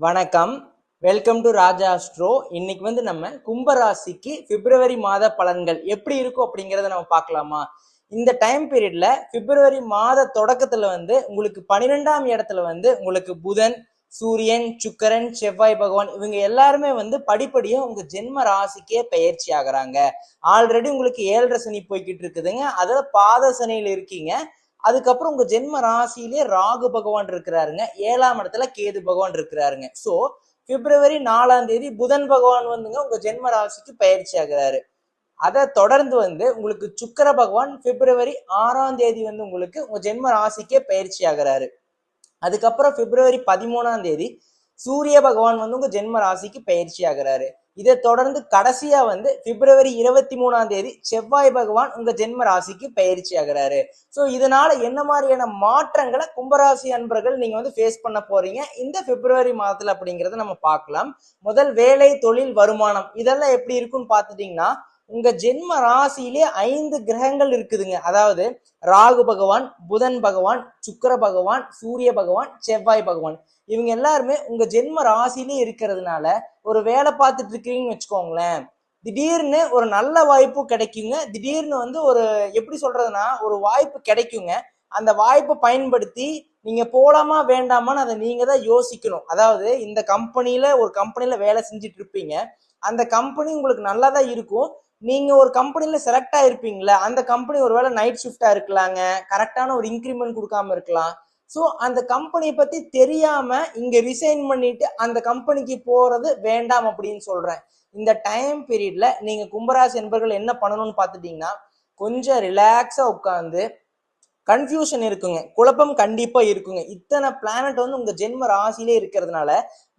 வணக்கம். Welcome to ராஜா ஸ்ட்ரோ இன்னைக்கு வந்து நம்ம கும்பராசிக்கு பிப்ரவரி மாத பலன்கள் எப்படி இருக்கும் அப்படிங்கிறத நம்ம பார்க்கலாமா? இந்த டைம் பீரியட்ல பிப்ரவரி மாத தொடக்கத்துல வந்து உங்களுக்கு பன்னிரெண்டாம் இடத்துல வந்து உங்களுக்கு புதன் சூரியன் சுக்கரன் செவ்வாய் பகவான் இவங்க எல்லாருமே வந்து படிப்படியா உங்க ஜென்ம ராசிக்கே பயிற்சி ஆகுறாங்க. ஆல்ரெடி உங்களுக்கு ஏழரை சனி போய்கிட்டு இருக்குதுங்க. அதுல பாத சனியில இருக்கீங்க. அதுக்கப்புறம் உங்க ஜென்ம ராசியிலே ராகு பகவான் இருக்கிறாருங்க. ஏழாம் இடத்துல கேது பகவான் இருக்கிறாருங்க. சோ பிப்ரவரி நாலாம் தேதி புதன் பகவான் வந்துங்க உங்க ஜென்ம ராசிக்கு பயிற்சி ஆகுறாரு. அதை தொடர்ந்து வந்து உங்களுக்கு சுக்கர பகவான் பிப்ரவரி ஆறாம் தேதி வந்து உங்களுக்கு உங்க ஜென்ம ராசிக்கே பயிற்சி ஆகுறாரு. அதுக்கப்புறம் பிப்ரவரி பதிமூணாம் தேதி சூரிய பகவான் வந்து உங்க ஜென்ம ராசிக்கு பயிற்சி ஆகிறாரு. இதை தொடர்ந்து கடைசியா வந்து பிப்ரவரி இருபத்தி மூணாம் தேதி செவ்வாய் பகவான் உங்க ஜென்ம ராசிக்கு பயிற்சி ஆகிறாரு. ஸோ இதனால என்ன மாதிரியான மாற்றங்களை கும்பராசி அன்பர்கள் நீங்க வந்து ஃபேஸ் பண்ண போறீங்க? இந்த பிப்ரவரி மாதத்துல அப்படிங்கிறத நம்ம பார்க்கலாம். முதல் வேலை தொழில் வருமானம் இதெல்லாம் எப்படி இருக்குன்னு பார்த்துட்டீங்கன்னா உங்க ஜென்ம ராசியிலே ஐந்து கிரகங்கள் இருக்குதுங்க. அதாவது ராகு பகவான் புதன் பகவான் சுக்கிர பகவான் சூரிய பகவான் செவ்வாய் பகவான். இவங்க எல்லாருமே உங்க ஜென்ம ராசியிலே இருக்கிறதுனால ஒரு வேலை பார்த்துட்டு இருக்கிறீங்கன்னு வச்சுக்கோங்களேன் திடீர்னு ஒரு நல்ல வாய்ப்பு கிடைக்குங்க. திடீர்னு வந்து ஒரு எப்படி சொல்றதுன்னா ஒரு வாய்ப்பு கிடைக்குங்க. அந்த வாய்ப்பை பயன்படுத்தி நீங்க போலாமா வேண்டாமான்னு அதை நீங்க தான் யோசிக்கணும். அதாவது இந்த கம்பெனியில ஒரு கம்பெனியில வேலை செஞ்சுட்டு இருப்பீங்க. அந்த கம்பெனி உங்களுக்கு நல்லா தான் இருக்கும். நீங்க ஒரு கம்பெனில செலக்ட் ஆயிருப்பீங்களா அந்த கம்பெனி ஒருவேளை நைட் ஷிஃப்டா இருக்கலாங்க. கரெக்டான ஒரு இன்க்ரிமெண்ட் கொடுக்காம இருக்கலாம். ஸோ அந்த கம்பெனியை பத்தி தெரியாம இங்க ரிசைன் பண்ணிட்டு அந்த கம்பெனிக்கு போறது வேண்டாம் அப்படின்னு சொல்றேன். இந்த டைம் பீரியட்ல நீங்க கும்பராசி என்பர்கள் என்ன பண்ணணும்னு பார்த்துட்டீங்கன்னா கொஞ்சம் ரிலாக்ஸா உட்காந்து கன்ஃபியூஷன் இருக்குங்க. குழப்பம் கண்டிப்பா இருக்குங்க. இத்தனை பிளானட் வந்து உங்க ஜென்ம ராசிலே இருக்கிறதுனால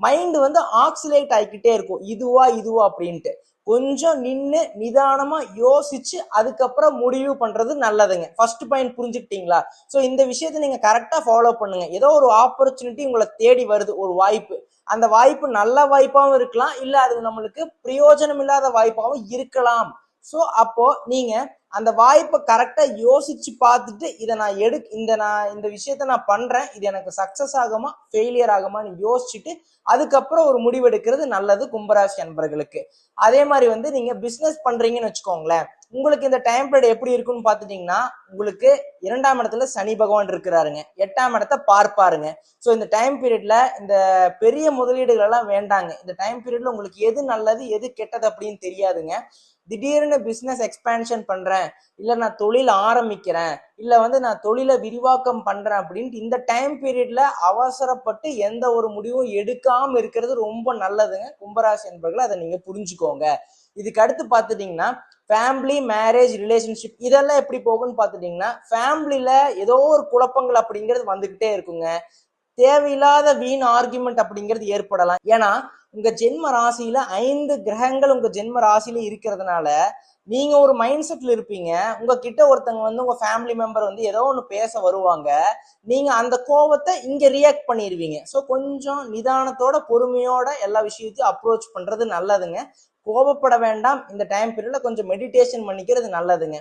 மைண்ட் வந்து ஆக்சிலேட் ஆகிக்கிட்டே இருக்கும். இதுவா இதுவா அப்படின்ட்டு. கொஞ்சம் நின்று நிதானமா யோசிச்சு அதுக்கப்புறம் முடிவு பண்றது நல்லதுங்க. ஃபர்ஸ்ட் பாயிண்ட் புரிஞ்சுக்கிட்டீங்களா? ஸோ இந்த விஷயத்த நீங்க கரெக்டா ஃபாலோ பண்ணுங்க. ஏதோ ஒரு ஆப்பர்ச்சுனிட்டி உங்களை தேடி வருது ஒரு வாய்ப்பு. அந்த வாய்ப்பு நல்ல வாய்ப்பாகவும் இருக்கலாம். இல்ல அது நம்மளுக்கு பிரயோஜனம் இல்லாத வாய்ப்பாகவும் இருக்கலாம். ஸோ அப்போ நீங்க அந்த வாய்ப்பை கரெக்டா யோசிச்சு பார்த்துட்டு இதை நான் எடு இந்த நான் இந்த விஷயத்த நான் பண்றேன். இது எனக்கு சக்சஸ் ஆகுமா ஃபெயிலியர் ஆகுமான்னு யோசிச்சுட்டு அதுக்கப்புறம் ஒரு முடிவெடுக்கிறது நல்லது கும்பராசி அன்பர்களுக்கு. அதே மாதிரி வந்து நீங்க பிசினஸ் பண்றீங்கன்னு வச்சுக்கோங்களேன். உங்களுக்கு இந்த டைம் பீரியட் எப்படி இருக்குன்னு பாத்துட்டீங்கன்னா உங்களுக்கு இரண்டாம் இடத்துல சனி பகவான் இருக்கிறாருங்க. எட்டாம் இடத்த பார்ப்பாருங்க. ஸோ இந்த டைம் பீரியட்ல இந்த பெரிய முதலீடுகள் எல்லாம் வேண்டாங்க. இந்த டைம் பீரியட்ல உங்களுக்கு எது நல்லது எது கெட்டது அப்படின்னு தெரியாதுங்க. திடீர்னு பிசினஸ் எக்ஸ்பேன்ஷன் பண்றேன். இல்ல நான் தொழில் ஆரம்பிக்கிறேன். இல்லை வந்து நான் தொழிலை விரிவாக்கம் பண்றேன் அப்படின்ட்டு இந்த டைம் பீரியட்ல அவசரப்பட்டு எந்த ஒரு முடிவும் எடுக்காம இருக்கிறது ரொம்ப நல்லதுங்க. கும்பராசி என்பர்கள் அதை நீங்க புரிஞ்சுக்கோங்க. இதுக்கு அடுத்து பார்த்துட்டீங்கன்னா ஃபேமிலி மேரேஜ் ரிலேஷன்ஷிப் இதெல்லாம் எப்படி போகும்னு பார்த்துட்டீங்கன்னா ஃபேமிலியில ஏதோ ஒரு குழப்பங்கள் அப்படிங்கிறது வந்துகிட்டே இருக்குங்க. தேவையில்லாத வீண் ஆர்குமெண்ட் அப்படிங்கிறது ஏற்படலாம். ஏன்னா உங்க ஜென்ம ராசியில ஐந்து கிரகங்கள் உங்க ஜென்ம ராசியில இருக்கிறதுனால நீங்க ஒரு மைண்ட் செட்ல இருப்பீங்க. உங்ககிட்ட ஒருத்தங்க வந்து உங்க ஃபேமிலி மெம்பர் வந்து ஏதோ ஒன்று பேச வருவாங்க. நீங்க அந்த கோவத்தை இங்க ரியாக்ட் பண்ணிடுவீங்க ஸோ கொஞ்சம் நிதானத்தோட பொறுமையோட எல்லா விஷயத்தையும் அப்ரோச் பண்றது நல்லதுங்க. கோபப்பட வேண்டாம். இந்த டைம் பீரியட்ல கொஞ்சம் மெடிடேஷன் பண்ணிக்கிறது நல்லதுங்க.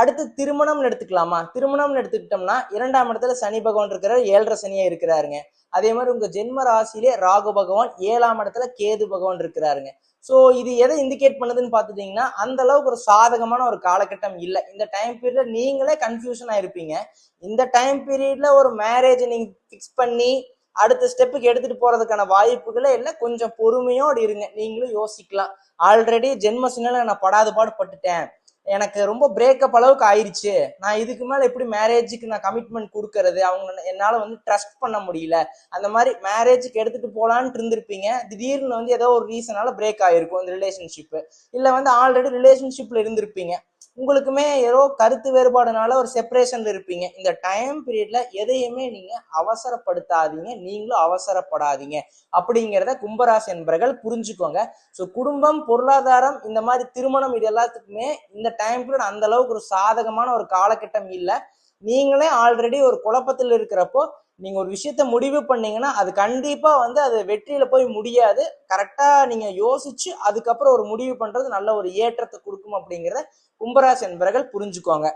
அடுத்து திருமணம்னு எடுத்துக்கலாமா? திருமணம்னு எடுத்துக்கிட்டோம்னா இரண்டாம் இடத்துல சனி பகவான் இருக்கிறார் ஏழரை சனியா இருக்கிறாருங்க. அதே மாதிரி உங்க ஜென்ம ராசியிலே ராகு பகவான் ஏழாம் இடத்துல கேது பகவான் இருக்கிறாருங்க. ஸோ இது எதை இண்டிகேட் பண்ணுதுன்னு பார்த்துட்டீங்கன்னா அந்த அளவுக்கு ஒரு சாதகமான ஒரு காலகட்டம் இல்லை. இந்த டைம் பீரியட்ல நீங்களே கன்ஃபியூஷன் ஆயிருப்பீங்க. இந்த டைம் பீரியட்ல ஒரு மேரேஜ் நீங்க ஃபிக்ஸ் பண்ணி அடுத்த ஸ்டெப்புக்கு எடுத்துட்டு போறதுக்கான வாய்ப்புகளே இல்லை. கொஞ்சம் பொறுமையோடு இருங்க. நீங்களும் யோசிக்கலாம். ஆல்ரெடி ஜென்ம சின்ன நான் படாத பாடு பட்டுட்டேன். எனக்கு ரொம்ப பிரேக்கப் அளவுக்கு ஆயிடுச்சு நான் இதுக்கு மேல எப்படி மேரேஜுக்கு நான் கமிட்மெண்ட் கொடுக்கறது அவங்க என்னால வந்து ட்ரஸ்ட் பண்ண முடியல. அந்த மாதிரி மேரேஜுக்கு எடுத்துட்டு போலான்ட்டு இருந்திருப்பீங்க. திடீர்னு வந்து ஏதோ ஒரு ரீசனால பிரேக் ஆயிருக்கும் இந்த ரிலேஷன்ஷிப் இல்ல வந்து ஆல்ரெடி ரிலேஷன்ஷிப்ல இருந்திருப்பீங்க. உங்களுக்குமே ஏதோ கருத்து வேறுபாடுனால ஒரு செப்பரேஷன்ல இருப்பீங்க. இந்த டைம் பீரியட்ல எதையுமே நீங்க அவசரப்படுத்தாதீங்க. நீங்களும் அவசரப்படாதீங்க. அப்படிங்கிறத கும்பராசி என்பர்கள் புரிஞ்சுக்கோங்க. ஸோ குடும்பம் பொருளாதாரம் இந்த மாதிரி திருமணம் இது எல்லாத்துக்குமே இந்த டைம் பீரியட் அந்த அளவுக்கு ஒரு சாதகமான ஒரு காலகட்டம் இல்லை. நீங்களே ஆல்ரெடி ஒரு குழப்பத்தில் இருக்கிறப்போ நீங்க ஒரு விஷயத்த முடிவு பண்ணீங்கன்னா அது கண்டிப்பா வந்து அது வெற்றியில போய் முடியாது. கரெக்டா நீங்க யோசிச்சு அதுக்கப்புறம் ஒரு முடிவு பண்றது நல்ல ஒரு ஏற்றத்தை கொடுக்கும் அப்படிங்கிறத கும்பராசி என்பவர்கள் புரிஞ்சுக்கோங்க.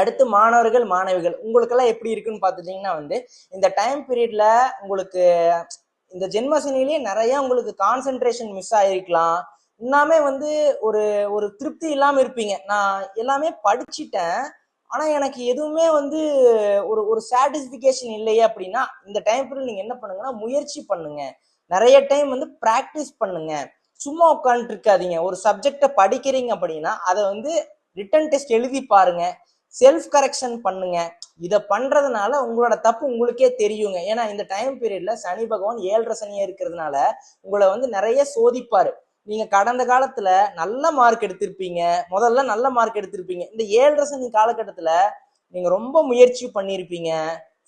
அடுத்து மாணவர்கள் மாணவிகள் உங்களுக்கெல்லாம் எப்படி இருக்குன்னு பார்த்துட்டீங்கன்னா வந்து இந்த டைம் பீரியட்ல உங்களுக்கு இந்த ஜென்மசனிலேயே நிறைய உங்களுக்கு கான்சென்ட்ரேஷன் மிஸ் ஆயிருக்கலாம். இன்னுமே வந்து ஒரு ஒரு திருப்தி இல்லாம இருப்பீங்க. நான் எல்லாமே படிச்சிட்டேன். ஆனா எனக்கு எதுவுமே வந்து ஒரு ஒரு சாட்டிஸ்பிகேஷன் இல்லையே அப்படின்னா இந்த டைம் பீரியட் நீங்க என்ன பண்ணுங்கன்னா முயற்சி பண்ணுங்க. நிறைய டைம் வந்து ப்ராக்டிஸ் பண்ணுங்க. சும்மா உட்காந்துட்டு இருக்காதீங்க ஒரு சப்ஜெக்டை படிக்கிறீங்க அப்படின்னா அதை வந்து ரிட்டன் டெஸ்ட் எழுதி பாருங்க. செல்ஃப் கரெக்ஷன் பண்ணுங்க. இதை பண்றதுனால உங்களோட தப்பு உங்களுக்கே தெரியுங்க. ஏன்னா இந்த டைம் பீரியட்ல சனி பகவான் ஏழரை சனியா இருக்கிறதுனால உங்களை வந்து நிறைய சோதிப்பாரு. நீங்க கடந்த காலத்துல நல்ல மார்க் எடுத்திருப்பீங்க. முதல்ல நல்ல மார்க் எடுத்திருப்பீங்க. இந்த ஏழரை சனி காலகட்டத்துல நீங்க ரொம்ப முயற்சி பண்ணியிருப்பீங்க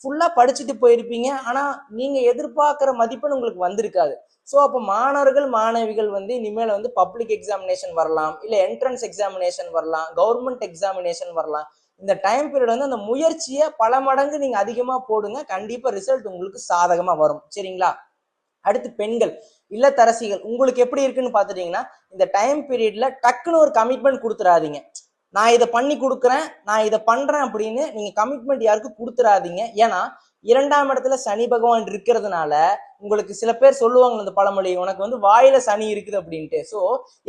ஃபுல்லா படிச்சுட்டு போயிருப்பீங்க. ஆனா நீங்க எதிர்பார்க்கிற மதிப்பெண் உங்களுக்கு வந்திருக்காது. ஸோ அப்போ மாணவர்கள் மாணவிகள் வந்து இனிமேல் வந்து பப்ளிக் எக்ஸாமினேஷன் வரலாம். இல்லை என்ட்ரன்ஸ் எக்ஸாமினேஷன் வரலாம். கவர்மெண்ட் எக்ஸாமினேஷன் வரலாம். இந்த டைம் பீரியட் வந்து அந்த முயற்சியை பல மடங்கு நீங்க அதிகமாக போடுங்க. கண்டிப்பாக ரிசல்ட் உங்களுக்கு சாதகமாக வரும். சரிங்களா? அடுத்து பெண்கள். இல்லத்தரசிகள் உங்களுக்கு எப்படி இருக்குன்னு பார்த்துட்டீங்கன்னா இந்த டைம் பீரியட்ல டக்குன்னு ஒரு கமிட்மெண்ட் கொடுத்துறாதீங்க. நான் இதை பண்ணி கொடுக்குறேன் நான் இதை பண்றேன் அப்படின்னு நீங்க கமிட்மெண்ட் யாருக்கும் கொடுத்துறாதீங்க. ஏன்னா இரண்டாம் இடத்துல சனி பகவான் இருக்கிறதுனால உங்களுக்கு சில பேர் சொல்லுவாங்க இந்த பழமொழி உனக்கு வந்து வாயில சனி இருக்குது அப்படின்ட்டு. ஸோ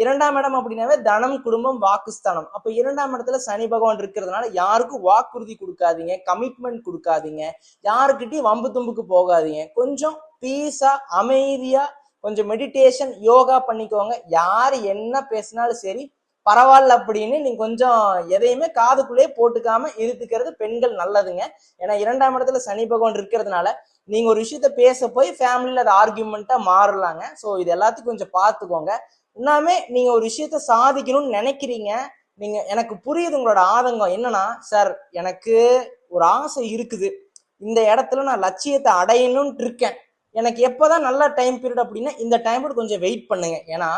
இரண்டாம் இடம் அப்படின்னாவே தனம் குடும்பம் வாக்குஸ்தானம். அப்ப இரண்டாம் இடத்துல சனி பகவான் இருக்கிறதுனால யாருக்கும் வாக்குறுதி கொடுக்காதீங்க கமிட்மெண்ட் கொடுக்காதீங்க. யாருக்கிட்டையும் வம்பு தும்புக்கு போகாதீங்க. கொஞ்சம் பீஸா அமைதியா கொஞ்சம் மெடிடேஷன் யோகா பண்ணிக்கோங்க. யார் என்ன பேசினாலும் சரி பரவாயில்ல அப்படின்னு நீங்க கொஞ்சம் எதையுமே காதுக்குள்ளேயே போட்டுக்காம இருத்துக்கிறது பெண்கள் நல்லதுங்க. ஏன்னா இரண்டாம் இடத்துல சனி பகவான் இருக்கிறதுனால நீங்க ஒரு விஷயத்த பேச போய் ஃபேமிலியில அது ஆர்கியூமெண்ட்டா மாறலாங்க. ஸோ இது எல்லாத்தையும் கொஞ்சம் பார்த்துக்கோங்க. இன்னுமே நீங்க ஒரு விஷயத்த சாதிக்கணும்னு நினைக்கிறீங்க. நீங்க எனக்கு புரியுது உங்களோட ஆதங்கம். என்னன்னா சார் எனக்கு ஒரு ஆசை இருக்குது. இந்த இடத்துல நான் லட்சியத்தை அடையணும்னு இருக்கேன். எனக்கு எப்போதான் நல்ல டைம் பீரியட் அப்படின்னா இந்த டைம் பீரியட் கொஞ்சம் வெயிட் பண்ணுங்க. ஏன்னா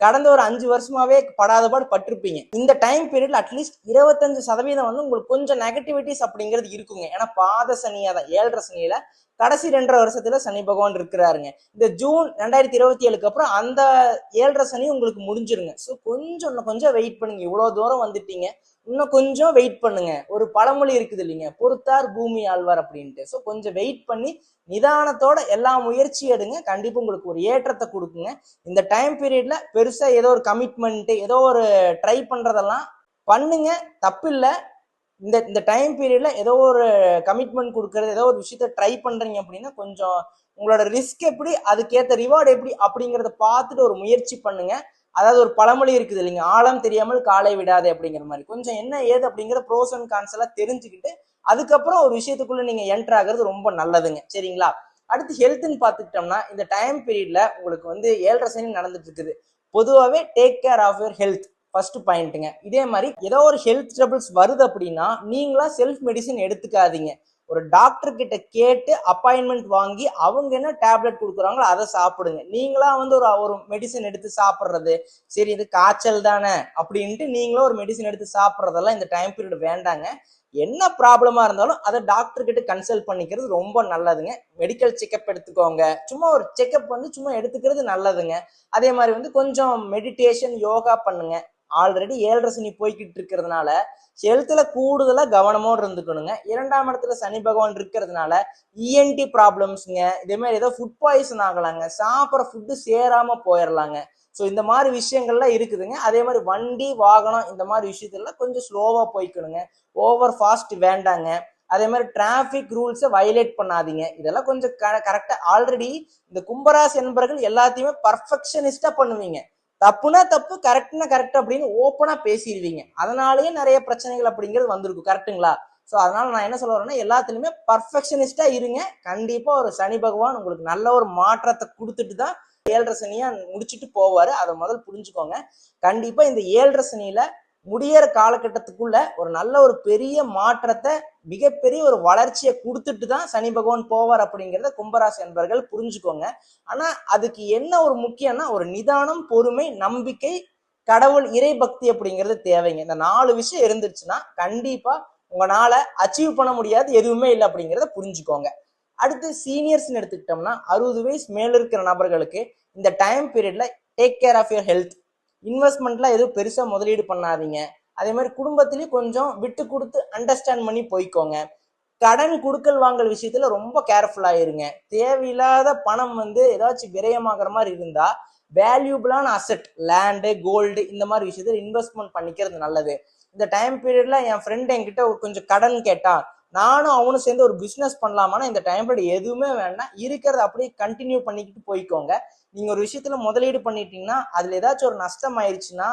கடந்த ஒரு அஞ்சு வருஷமாவே படாதபாடு பட்டிருப்பீங்க. இந்த டைம் பீரியட்ல அட்லீஸ்ட் இருபத்தஞ்சு சதவீதம் வந்து உங்களுக்கு கொஞ்சம் நெகட்டிவிட்டிஸ் அப்படிங்கிறது இருக்குங்க. ஏன்னா பாத சனியா தான் ஏழரை சனியில கடைசி ரெண்டரை வருஷத்துல சனி பகவான் இருக்கிறாருங்க. இந்த ஜூன் ரெண்டாயிரத்தி இருபத்தி ஏழுக்கு அப்புறம் அந்த ஏழரை சனி உங்களுக்கு முடிஞ்சிருங்க. ஸோ கொஞ்சம் இன்னும் கொஞ்சம் வெயிட் பண்ணுங்க. இவ்வளோ தூரம் வந்துட்டீங்க. இன்னும் கொஞ்சம் வெயிட் பண்ணுங்க. ஒரு பழமொழி இருக்குது இல்லைங்க. பொறுத்தார் பூமி ஆழ்வார் அப்படின்ட்டு. ஸோ கொஞ்சம் வெயிட் பண்ணி நிதானத்தோட எல்லா முயற்சி எடுங்க. கண்டிப்பாக உங்களுக்கு ஒரு ஏற்றத்தை கொடுக்குங்க. இந்த டைம் பீரியட்ல பெருசா ஏதோ ஒரு கமிட்மெண்ட்டு ஏதோ ஒரு ட்ரை பண்றதெல்லாம் பண்ணுங்க. தப்பில்லை. இந்த இந்த டைம் பீரியட்ல ஏதோ ஒரு கமிட்மெண்ட் கொடுக்கறது ஏதோ ஒரு விஷயத்த ட்ரை பண்றீங்க அப்படின்னா கொஞ்சம் உங்களோட ரிஸ்க் எப்படி அதுக்கேற்ற ரிவார்டு எப்படி அப்படிங்கிறத பார்த்துட்டு ஒரு முயற்சி பண்ணுங்க. அதாவது ஒரு பழமொழி இருக்குது இல்லைங்க ஆழம் தெரியாமல் காலை விடாதே அப்படிங்கிற மாதிரி. கொஞ்சம் என்ன ஏது அப்படிங்கிற ப்ரோஸ் அண்ட் கான்ஸ் எல்லாம் தெரிஞ்சுக்கிட்டு அதுக்கப்புறம் ஒரு விஷயத்துக்குள்ள நீங்க என்டர் ஆகுறது ரொம்ப நல்லதுங்க. சரிங்களா? அடுத்து ஹெல்த்னு பார்த்துக்கிட்டோம்னா இந்த டைம் பீரியட்ல உங்களுக்கு வந்து ஏழரை சனி நடந்துட்டு இருக்குது. பொதுவாகவே take care of your health first பாயிண்ட்டுங்க இதே மாதிரி ஏதோ ஒரு ஹெல்த் ட்ரபிள்ஸ் வருது அப்படின்னா நீங்களா செல்ஃப் மெடிசின் எடுத்துக்காதீங்க. ஒரு டாக்டர் கிட்ட கேட்டு அப்பாயின்மெண்ட் வாங்கி அவங்க என்ன டேப்லெட் கொடுக்குறாங்களோ அதை சாப்பிடுங்க. நீங்களா வந்து ஒரு ஒரு மெடிசன் எடுத்து சாப்பிட்றது. சரி இது காய்ச்சல் தானே அப்படின்ட்டு நீங்களும் ஒரு மெடிசன் எடுத்து சாப்பிட்றதெல்லாம் இந்த டைம் பீரியட் வேண்டாங்க. என்ன ப்ராப்ளமா இருந்தாலும் அதை டாக்டர் கிட்ட கன்சல்ட் பண்ணிக்கிறது ரொம்ப நல்லதுங்க. மெடிக்கல் செக்கப் எடுத்துக்கோங்க. சும்மா ஒரு செக்கப் வந்து சும்மா எடுத்துக்கிறது நல்லதுங்க. அதே மாதிரி வந்து கொஞ்சம் மெடிடேஷன் யோகா பண்ணுங்க. ஆல்ரெடி ஏழரை சனி போய்கிட்டு இருக்கிறதுனால ஹெல்த்தில் கூடுதலாக கவனமோடு இருந்துக்கணுங்க. இரண்டாம் இடத்துல சனி பகவான் இருக்கிறதுனால இஎன்டி ப்ராப்ளம்ஸுங்க இதேமாதிரி ஏதோ ஃபுட் பாய்சன் ஆகலாங்க சாப்பிட்ற ஃபுட்டு சேராமல் போயிடலாங்க ஸோ இந்த மாதிரி விஷயங்கள்லாம் இருக்குதுங்க. அதே மாதிரி வண்டி வாகனம் இந்த மாதிரி விஷயத்துலாம் கொஞ்சம் ஸ்லோவாக போய்க்கணுங்க. ஓவர் ஃபாஸ்ட் வேண்டாங்க. அதே மாதிரி டிராஃபிக் ரூல்ஸை வயலேட் பண்ணாதீங்க. இதெல்லாம் கொஞ்சம் கரெக்டாக ஆல்ரெடி இந்த கும்பராசி என்பர்கள் எல்லாத்தையுமே பர்ஃபெக்ஷனிஸ்டாக பண்ணுவீங்க. தப்புனா தப்பு கரெக்ட்னா கரெக்ட் அப்படின்னு ஓப்பனா பேசிடுவீங்க. அதனாலேயே நிறைய பிரச்சனைகள் அப்படிங்கிறது வந்திருக்கும். கரெக்ட்டுங்களா ஸோ அதனால நான் என்ன சொல்ல வரேன்னா எல்லாத்துலயுமே பர்ஃபெக்ஷனிஸ்டா இருங்க. கண்டிப்பா ஒரு சனி பகவான் உங்களுக்கு நல்ல ஒரு மாற்றத்தை கொடுத்துட்டு தான் ஏழரை சனியா முடிச்சுட்டு போவாரு. அதை முதல் புரிஞ்சுக்கோங்க. கண்டிப்பா இந்த ஏழரை சனியில முடியற காலகட்டத்துக்குள்ள ஒரு நல்ல ஒரு பெரிய மாற்றத்தை மிகப்பெரிய ஒரு வளர்ச்சியை கொடுத்துட்டு தான் சனி பகவான் போவார் அப்படிங்கிறத கும்பராசி என்பர்கள் புரிஞ்சுக்கோங்க. ஆனா அதுக்கு என்ன ஒரு முக்கியம்னா ஒரு நிதானம் பொறுமை நம்பிக்கை கடவுள் இறை பக்தி அப்படிங்கிறது தேவைங்க. இந்த நாலு விஷயம் இருந்துச்சுன்னா கண்டிப்பா உங்களால அச்சீவ் பண்ண முடியாது எதுவுமே இல்லை அப்படிங்கிறத புரிஞ்சுக்கோங்க. அடுத்து சீனியர்ஸ்னு எடுத்துக்கிட்டோம்னா அறுபது வயசு மேல இருக்கிற நபர்களுக்கு இந்த டைம் பீரியட்ல take care of your health இன்வெஸ்ட்மெண்ட்லாம் எதுவும் பெருசாக முதலீடு பண்ணாதீங்க. அதே மாதிரி குடும்பத்திலையும் கொஞ்சம் விட்டு கொடுத்து அண்டர்ஸ்டாண்ட் பண்ணி போய்க்கோங்க. கடன் கொடுக்கல் வாங்கல் விஷயத்துல ரொம்ப கேர்ஃபுல்லாக இருங்க. தேவையில்லாத பணம் வந்து ஏதாச்சும் விரயமாகிற மாதிரி இருந்தால் வேல்யூபிளான அசெட் லேண்டு கோல்டு இந்த மாதிரி விஷயத்தில் இன்வெஸ்ட்மெண்ட் பண்ணிக்கிறது நல்லது. இந்த டைம் பீரியடில் என் ஃப்ரெண்ட் என்கிட்ட ஒரு கொஞ்சம் கடன் கேட்டான் நானும் அவனும் சேர்ந்து ஒரு பிஸ்னஸ் பண்ணலாமான்னா இந்த டைம் பீரியட் எதுவுமே வேணாம். இருக்கிறத அப்படியே கண்டினியூ பண்ணிக்கிட்டு போய்க்கோங்க. நீங்க ஒரு விஷயத்துல முதலீடு பண்ணிட்டீங்கன்னா அதுல ஏதாச்சும் ஒரு நஷ்டம் ஆயிடுச்சுன்னா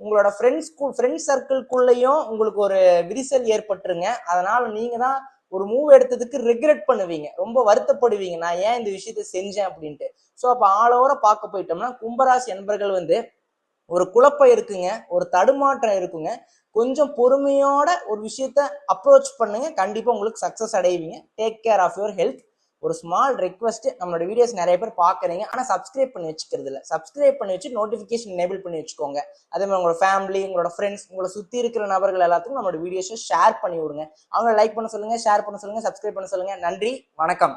உங்களோட ஃப்ரெண்ட்ஸ் ஃப்ரெண்ட்ஸ் சர்க்கிள்குள்ளேயும் உங்களுக்கு ஒரு விரிசல் ஏற்பட்டுருங்க. அதனால நீங்க தான் ஒரு மூவ் எடுத்ததுக்கு ரெக்ரெட் பண்ணுவீங்க. ரொம்ப வருத்தப்படுவீங்க. நான் ஏன் இந்த விஷயத்த செஞ்சேன் அப்படின்ட்டு. ஸோ அப்போ ஆல் பார்க்க போயிட்டோம்னா கும்பராசி என்பர்கள் வந்து ஒரு குழப்பம் இருக்குங்க. ஒரு தடுமாற்றம் இருக்குங்க. கொஞ்சம் பொறுமையோட ஒரு விஷயத்த அப்ரோச் பண்ணுங்க. கண்டிப்பாக உங்களுக்கு சக்ஸஸ் அடைவீங்க. Take care of your health ஒரு ஸ்மால் ரெக்வஸ்ட் நம்மளோட வீடியோஸ் நிறைய பேர் பார்க்குறீங்க. ஆனால் சப்ஸ்கிரைப் பண்ணி வச்சுக்கிறது இல்லை. சப்ஸ்கிரைப் பண்ணி வச்சு நோட்டிஃபிகேஷன் எனேபிள் பண்ணி வச்சுக்கோங்க. அதே மாதிரி உங்களோட ஃபேமிலி உங்களோட ஃப்ரெண்ட்ஸ் உங்களை சுற்றி இருக்கிற நபர்கள் எல்லாத்துக்கும் நம்மளோட வீடியோஸை ஷேர் பண்ணி விடுங்க. அவங்கள லைக் பண்ண சொல்லுங்கள் ஷேர் பண்ண சொல்லுங்கள் சப்ஸ்கிரைப் பண்ண சொல்லுங்கள் நன்றி வணக்கம்.